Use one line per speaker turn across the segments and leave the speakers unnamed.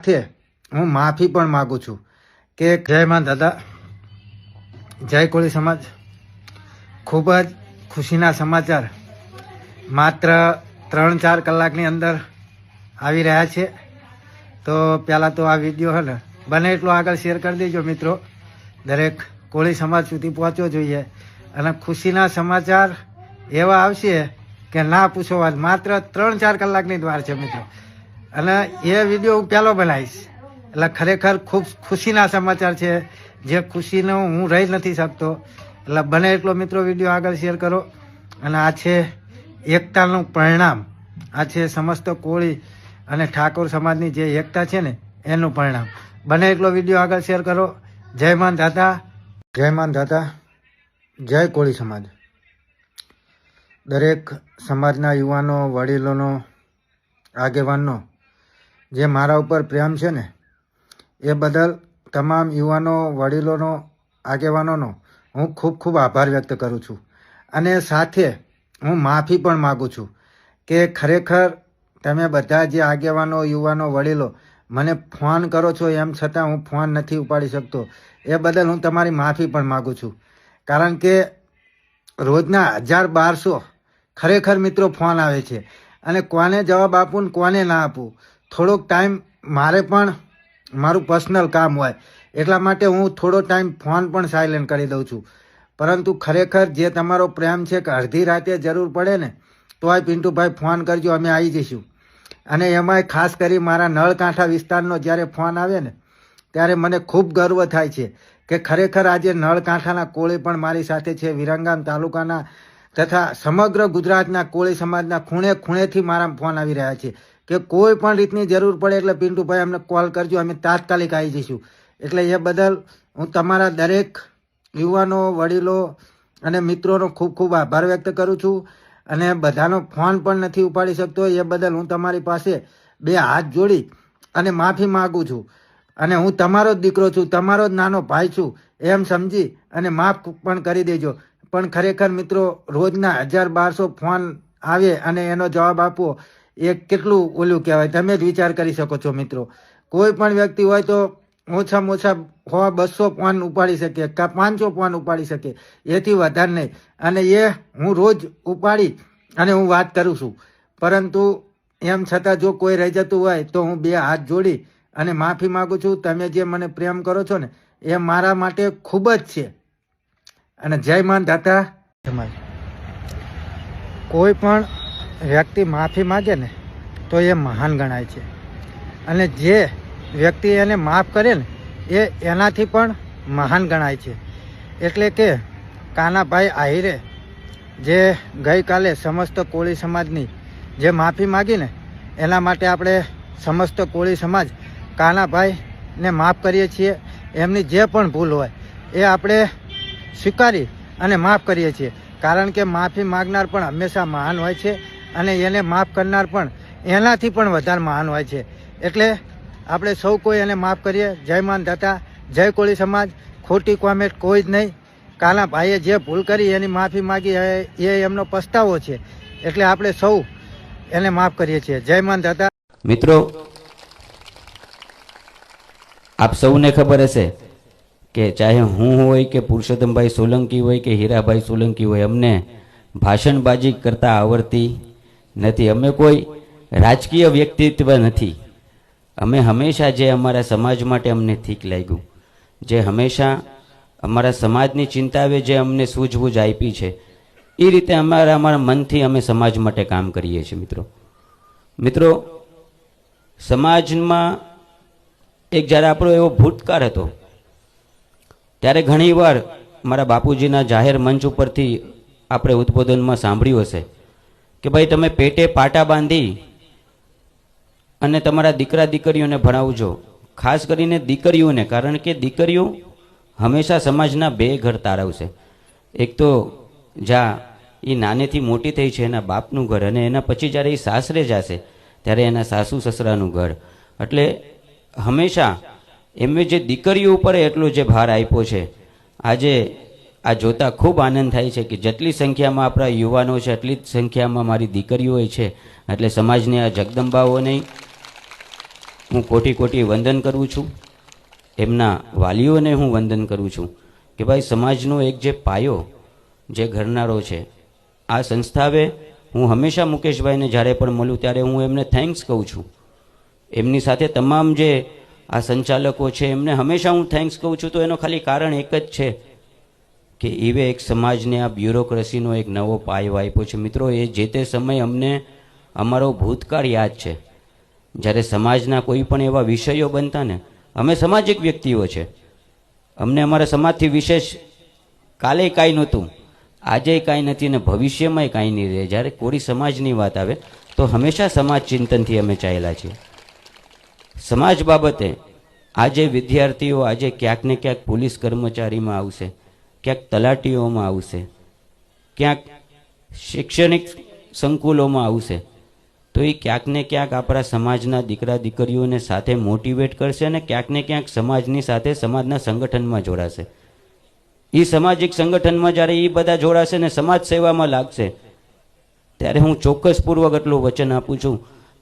સાથે હું માફી પણ માગું છું કે જય માં દાદા, જય કોળી સમાજ. ખૂબ જ ખુશીના સમાચાર માત્ર ત્રણ ચાર કલાકની અંદર આવી રહ્યા છે. તો પહેલાં તો આ વીડિયો હે ને, બને એટલો આગળ શેર કરી દેજો મિત્રો. દરેક કોળી સમાજ સુધી પહોંચવો જોઈએ. અને ખુશીના સમાચાર એવા આવશે કે ના પૂછો વાત. માત્ર ત્રણ ચાર કલાકની દ્વાર છે મિત્રો. અને એ વીડિયો હું પહેલો બનાવીશ. એટલે ખરેખર ખૂબ ખુશીના સમાચાર છે. જે ખુશીનો હું રહી નથી શકતો. એટલે બને એટલો મિત્રો વીડિયો આગળ શેર કરો. અને આ છે એકતાનું પરિણામ. આ છે સમસ્ત કોળી અને ઠાકોર સમાજની જે એકતા છે ને, એનું પરિણામ. બને એટલો વીડિયો આગળ શેર કરો. જય માન દાતા જય માન દાતા જય કોળી સમાજ. દરેક સમાજના યુવાનો, વડીલોનો, આગેવાનનો જે મારા ઉપર પ્રેમ છે ને, એ બદલ તમામ યુવાનો, વડીલોનો, આગેવાનોનો હું ખૂબ ખૂબ આભાર વ્યક્ત કરું છું. અને સાથે હું માફી પણ માગું છું કે ખરેખર તમે બધા જે આગેવાનો, યુવાનો, વડીલો મને ફોન કરો છો એમ છતાં હું ફોન નથી ઉપાડી શકતો, એ બદલ હું તમારી માફી પણ માગું છું. કારણ કે રોજના હજાર બારસો ખરેખર મિત્રો ફોન આવે છે અને કોને જવાબ આપું ને કોને ના આપું? થોડોક ટાઈમ મારે પણ મારું પર્સનલ કામ હોય, એટલા માટે હું થોડો ટાઈમ ફોન પણ સાયલેન્ટ કરી દઉં છું. પરંતુ ખરેખર જે તમારો પ્રેમ છે કે અડધી રાતે જરૂર પડે ને તો આ પિન્ટુભાઈ ફોન કરજો, અમે આવી જઈશું. અને એમાંય ખાસ કરી મારા નળકાંઠા વિસ્તારનો જ્યારે ફોન આવે ને, ત્યારે મને ખૂબ ગર્વ થાય છે કે ખરેખર આજે નળકાંઠાના કોળી પણ મારી સાથે છે. વિરંગામ તાલુકાના તથા સમગ્ર ગુજરાતના કોળી સમાજના ખૂણે ખૂણેથી મારા ફોન આવી રહ્યા છે. કે કોઈ પણ રીતની જરૂર પડે એટલે પિન્ટુભાઈ અમને કોલ કરજો, અમે તાત્કાલિક આવી જઈશું. એટલે એ બદલ હું તમારા દરેક યુવાનો, વડીલો અને મિત્રોનો ખૂબ ખૂબ આભાર વ્યક્ત કરું છું અને બધાનો ફોન પણ નથી ઉપાડી શકતો. એ બદલ હું તમારી પાસે બે હાથ જોડી અને માફી માગું છું. અને હું તમારો જ દીકરો છું, તમારો જ નાનો ભાઈ છું, એમ સમજી અને માફ પણ કરી દેજો. પણ ખરેખર મિત્રો, રોજના હજાર બારસો ફોન આવે અને એનો જવાબ આપવો એ કેટલું ઓલું કહેવાય? તમે જ વિચાર કરી શકો છો મિત્રો. કોઈ પણ વ્યક્તિ હોય તો ઓછામાં ઓછા હોવા બસો પાન ઉપાડી શકે, કા પાંચસો પાન ઉપાડી શકે. એથી વધારે નહીં. અને એ હું રોજ ઉપાડી અને હું વાત કરું છું. પરંતુ એમ છતાં જો કોઈ રહી જતું હોય તો હું બે હાથ જોડી અને માફી માગું છું. તમે જે મને પ્રેમ કરો છો ને, એ મારા માટે ખૂબ જ છે. અને જય માન દાતા સમાજ કોઈ પણ વ્યક્તિ માફી માગે ને, તો એ મહાન ગણાય છે. અને જે વ્યક્તિ એને માફ કરે ને, એ એનાથી પણ મહાન ગણાય છે. એટલે કે કાનાભાઈ આહિરે જે ગઈકાલે સમસ્ત કોળી સમાજની જે માફી માગી ને, એના માટે આપણે સમસ્ત કોળી સમાજ કાનાભાઈને માફ કરીએ છીએ. એમની જે પણ ભૂલ હોય, એ આપણે સ્વીકારી અને માફ કરીએ છીએ. કારણ કે માફી માગનાર પણ હંમેશા મહાન હોય છે. અને એને માફ કરનાર પણ એનાથી પણ વધારે મહાન હોય છે. એટલે આપણે સૌ કોઈ એને માફ કરીએ. જય માન દાતા, જય કોળી સમાજ. ખોટી કોમેન્ટ કોઈ જ નહીં. કાલા ભાઈએ જે ભૂલ કરી એની માફી માગી એ એમનો પસ્તાવો છે. એટલે આપણે સૌ એને માફ કરીએ છીએ. જય માન દાતા.
મિત્રો, આપ સૌને ખબર હશે કે ચાહે હું હોય કે પુરુષોત્તમભાઈ સોલંકી હોય કે હીરાભાઈ સોલંકી હોય, અમને ભાષણબાજી કરતા આવડતી નથી, અમે કોઈ રાજકીય વ્યક્તિત્વ નથી. અમે હંમેશા જે અમારા સમાજ માટે અમને ઠીક લાગ્યું, જે હંમેશા અમારા સમાજની ચિંતાએ જે અમને સૂઝબૂઝ આપી છે, એ રીતે અમારા અમારા મનથી અમે સમાજ માટે કામ કરીએ છીએ, મિત્રો. મિત્રો, સમાજમાં એક જ્યારે આપણો એવો ભૂતકાળ હતો, ત્યારે ઘણીવાર મારા બાપુજીના જાહેર મંચ ઉપરથી આપણે ઉદ્બોધનમાં સાંભળ્યું હશે. કે ભાઈ તમે પેટે પાટા બાંધી અને તમારા દીકરા દીકરીઓને ભણાવજો. ખાસ કરીને દીકરીઓને, કારણ કે દીકરીઓ હંમેશા સમાજના બે ઘર તારવશે. એક તો જા એ નાનેથી મોટી થઈ છે, એના બાપનું ઘર અને એના પછી જ્યારે એ સાસરે જશે ત્યારે એના સાસુ સસરાનું ઘર. એટલે હંમેશા એમને જે દીકરીઓ ઉપર એટલો જે ભાર આપ્યો છે, આજે આ જોતા ખૂબ આનંદ થાય છે કે જેટલી સંખ્યામાં આપણા યુવાનો છે, એટલી જ સંખ્યામાં મારી દીકરીઓ છે. એટલે સમાજને આ જગદંબાઓને હું કોટી કોટી વંદન કરું છું. એમના વાલીઓને હું વંદન કરું છું કે ભાઈ સમાજનો એક જે પાયો જે ઘરનારો છે, આ સંસ્થાવે હું હંમેશા મુકેશભાઈને જ્યારે પણ મળું ત્યારે હું એમને થેન્ક્સ કહું છું. એમની સાથે તમામ જે આ સંચાલકો છે, એમને હંમેશા હું થેન્ક્સ કહું છું. તો એનો ખાલી કારણ એક જ છે. કે એવે એક સમાજને આ બ્યુરોક્રેસીનો એક નવો પાયો આપ્યો છે. મિત્રો, એ જે તે સમય અમને અમારો ભૂતકાળ યાદ છે. જ્યારે સમાજના કોઈ પણ એવા વિષયો બનતા ને, અમે સામાજિક વ્યક્તિઓ છે. અમને અમારા સમાજથી વિશેષ કાલે કાંઈ નહોતું, આજે કાંઈ નથી અને ભવિષ્યમાંય કાંઈ નહીં રહે. જ્યારે કોરી સમાજની વાત આવે, તો હંમેશા સમાજ ચિંતનથી અમે ચાલેલા છીએ. સમાજ બાબતે આજે વિદ્યાર્થીઓ આજે ક્યાંક ને ક્યાંક પોલીસ કર્મચારીમાં આવશે. ક્યાંક તલાટીઓમાં આવશે, ક્યાંક શૈક્ષણિક સંકુલોમાં આવશે, તો એ ક્યાંક ને ક્યાંક આપણા સમાજના દીકરા દીકરીઓને સાથે મોટિવેટ કરશે અને ક્યાંક ને ક્યાંક સમાજની સાથે સમાજના સંગઠનમાં જોડાશે. એ સામાજિક સંગઠનમાં જ્યારે એ બધા જોડાશે ને સમાજ સેવામાં લાગશે, ત્યારે હું ચોક્કસપૂર્વક એટલું વચન આપું છું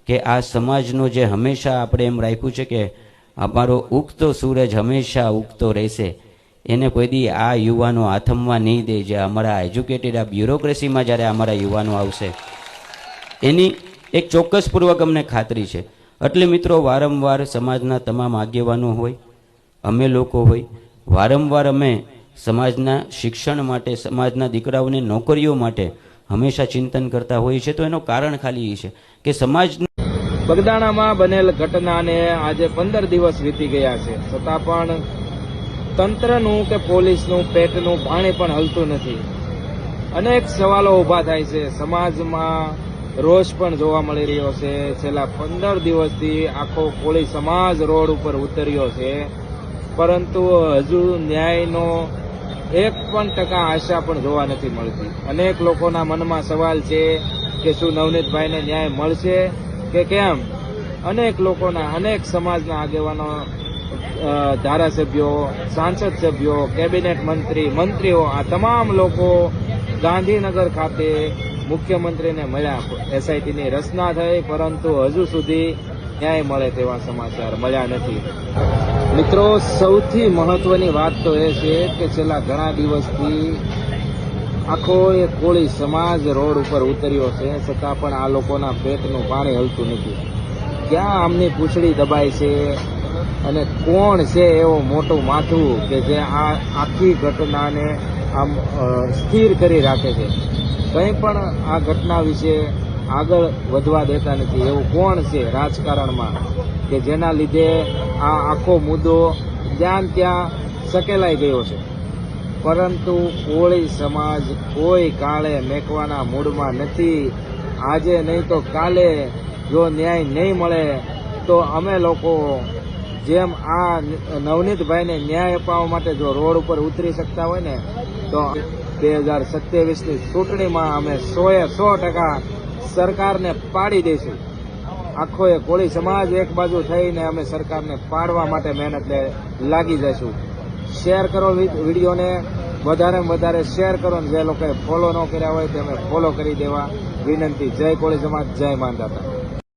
કે આ સમાજનો જે હંમેશા આપણે એમ રાખ્યું છે કે અમારો ઉગતો સૂરજ હંમેશા ઉગતો રહેશે. એને કોઈ દી આ યુવાનો આથમવા નહીં દે જે અમારા એજ્યુકેટેડ આ બ્યુરોક્રેસીમાં જ્યારે અમારા યુવાનો આવશે. એની એક ચોક્કસપૂર્વક અમને ખાતરી છે. એટલે મિત્રો, વારંવાર સમાજના તમામ આગેવાનો હોય, અમે લોકો હોય, વારંવાર અમે સમાજના શિક્ષણ માટે, સમાજના દીકરાઓને, નોકરીઓ માટે હંમેશા ચિંતન કરતા હોઈએ છીએ. તો એનું કારણ ખાલી એ છે કે સમાજ
બગદાણામાં બનેલ ઘટનાને આજે પંદર દિવસ વીતી ગયા છે. છતાં પણ તંત્રનું કે પોલીસનું, પેટનું પાણી પણ હલતું નથી. અનેક સવાલો ઊભા થાય છે. સમાજમાં રોષ પણ જોવા મળી રહ્યો છે. છેલ્લા પંદર દિવસથી આખો કોળી સમાજ રોડ ઉપર ઉતર્યો છે. પરંતુ હજુ ન્યાયનો એક પણ ટકા આશા પણ જોવા નથી મળતી. અનેક લોકોના મનમાં સવાલ છે કે શું નવનીતભાઈને ન્યાય મળશે કે કેમ? અનેક લોકોના, અનેક સમાજના આગેવાનો ધારાસભ્યો, સાંસદ સભ્યો, કેબિનેટ મંત્રી, મંત્રીઓ, આ તમામ લોકો ગાંધીનગર ખાતે મુખ્યમંત્રીને મળ્યા. એસઆઈટીની રચના થઈ, પરંતુ હજુ સુધી ન્યાય મળે તેવા સમાચાર મળ્યા નથી. મિત્રો, સૌથી મહત્વની વાત તો એ છે કે છેલ્લા ઘણા દિવસથી આખો એ કોળી સમાજ રોડ ઉપર ઉતર્યો છે, છતાં પણ આ લોકોના પેટનું પાણી હલતું નથી. ક્યાં આમની પૂંછડી દબાય છે? અને કોણ છે એવો મોટું માથું કે જે આ આખી ઘટનાને આમ સ્થિર કરી રાખે છે? કંઈ પણ આ ઘટના વિશે આગળ વધવા દેતા નથી. એવું કોણ છે રાજકારણમાં કે જેના લીધે આ આખો મુદ્દો જ્યાં ત્યાં સકેલાઈ ગયો છે? પરંતુ કોળી સમાજ કોઈ કાળે મેકવાના મૂડમાં નથી. આજે નહીં તો કાલે જો ન્યાય નહીં મળે તો અમે લોકો જેમ આ નવનીતભાઈને ન્યાય અપાવવા માટે જો રોડ ઉપર ઉતરી શકતા હોય ને, તો બે હજાર સત્યાવીસની ચૂંટણીમાં અમે સોએ સો ટકા સરકારને પાડી દઈશું. આખો એ કોળી સમાજ એક બાજુ થઈને અમે સરકારને પાડવા માટે મહેનત લાગી જઈશું. શેર કરો વિડીયોને, વધારેમાં વધારે શેર કરો જે લોકોએ ફોલો ન કર્યા હોય તેમણે ફોલો કરી દેવા. વિનંતી. જય કોળી સમાજ, જય માનદાતા